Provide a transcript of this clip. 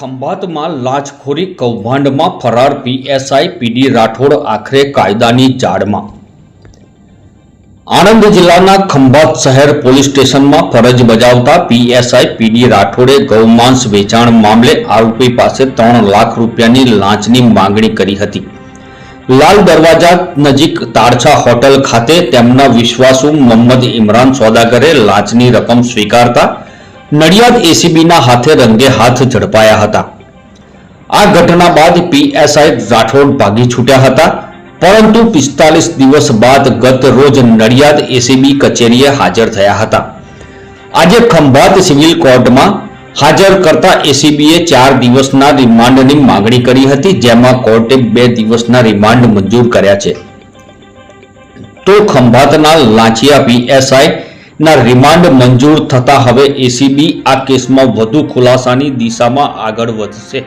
ખંભાતમાં લાંચખોરી કૌભાંડમાં ફરાર પીએસઆઈ પીડી રાઠોડ આખરે કાયદાની જાળમાં. આણંદ જિલ્લાના ખંભાત શહેર પોલીસ સ્ટેશનમાં ફરજ બજાવતા પીએસઆઈ પીડી રાઠોડે ગૌમાંસ વેચાણ મામલે આરોપી પાસે ત્રણ લાખ રૂપિયાની લાંચની માંગણી કરી હતી. લાલ દરવાજા નજીક તારછા હોટલ ખાતે તેમના વિશ્વાસુ મોહમ્મદ ઇમરાન સોદાગરે લાંચની રકમ સ્વીકારતા નડિયાદ એસીબીના હાથે રંગે હાથ ઝડપાયા હતા. આ ઘટના બાદ પીએસઆઈ રાઠોડ ભાગી છૂટ્યા હતા. પરંતુ પિસ્તાલીસ દિવસ બાદ ગત રોજ નડિયાદ એસીબી કચેરીએ હાજર થયા હતા. આજે ખંભાત સિવિલ કોર્ટમાં હાજર કરતા એસીબીએ ચાર દિવસના રિમાન્ડની માંગણી કરી હતી, જેમાં કોર્ટે બે દિવસના રિમાન્ડ મંજૂર કર્યા છે. તો ખંભાતના લાંચિયા પીએસઆઈ ના રિમાન્ડ મંજૂર થતા હવે એસીબી આ કેસમાં વધુ ખુલાસાની દિશામાં આગળ વધશે.